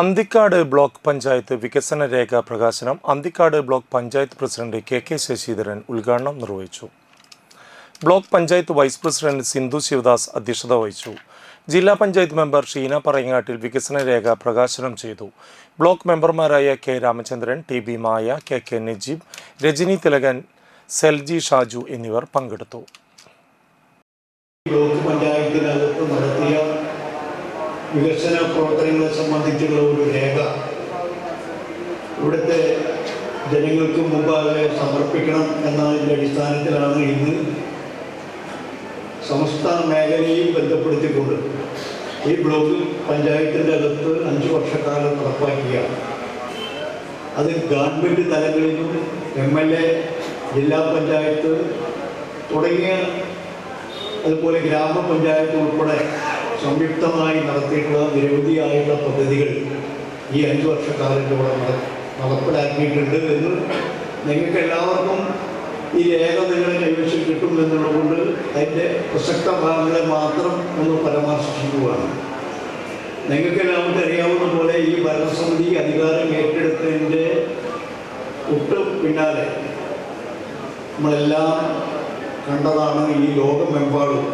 Anthikad block panchayat വികസന രേഖ പ്രകാശനം Anthikad block panchayat president K K Sasidharan ഉദ്ഘാടനം നിർവഹിച്ചു. Block panchayat vice president Sindhu Sivadas അധ്യക്ഷത വഹിച്ചു. ജില്ലാ പഞ്ചായത്ത് മെമ്പർ ഷീന പറയങ്ങാട്ടിൽ വികസന രേഖ പ്രകാശനം ചെയ്തു. ബ്ലോക്ക് മെമ്പർമാരായ K Ramachandran T B Maya K K Najeeb Rajani Thilakan Selji Shaju എന്നിവർ പങ്കെടുത്തു. ബ്ലോക്ക് നടത്തിയ വികസന പ്രവർത്തനങ്ങളെ സംബന്ധിച്ചുള്ള ഒരു രേഖ ഇവിടുത്തെ ജനങ്ങൾക്ക് മുമ്പാകെ സമർപ്പിക്കണം എന്നതിന്റെ അടിസ്ഥാനത്തിലാണ് ഇന്ന് സംസ്ഥാന മേഖലയും ബന്ധപ്പെടുത്തിക്കൊണ്ട് ഈ ബ്ലോക്ക് പഞ്ചായത്തിന്റെ അകത്ത് അഞ്ച് വർഷക്കാലം നടപ്പാക്കിയ അത് ഗവൺമെന്റ് തലങ്ങളിലും എം എൽ എ ജില്ലാ പഞ്ചായത്ത് തുടങ്ങിയ അതുപോലെ ഗ്രാമപഞ്ചായത്ത് ഉൾപ്പെടെ സംയുക്തമായി നടത്തിയിട്ടുള്ള നിരവധിയായുള്ള പദ്ധതികൾ ഈ അഞ്ച് വർഷക്കാലത്തോടെ നട- നടപ്പിലാക്കിയിട്ടുണ്ട് എന്ന് നിങ്ങൾക്ക് എല്ലാവർക്കും ഈ രേഖ നിങ്ങളെ കൈവശം കിട്ടും എന്നുള്ളതുകൊണ്ട് അതിന്റെ പ്രസക്ത ഭാഗങ്ങളെ മാത്രം ഒന്ന് പരാമർശിക്കുകയാണ് നിങ്ങൾക്ക് എല്ലാവർക്കും അറിയാവുന്ന പോലെ ഈ ഭരണസമിതി അധികാരം ഏറ്റെടുത്തതിന്റെ ഒട്ട് പിന്നാലെ നമ്മളെല്ലാം കണ്ടതാണ് ഈ ലോകമെമ്പാടും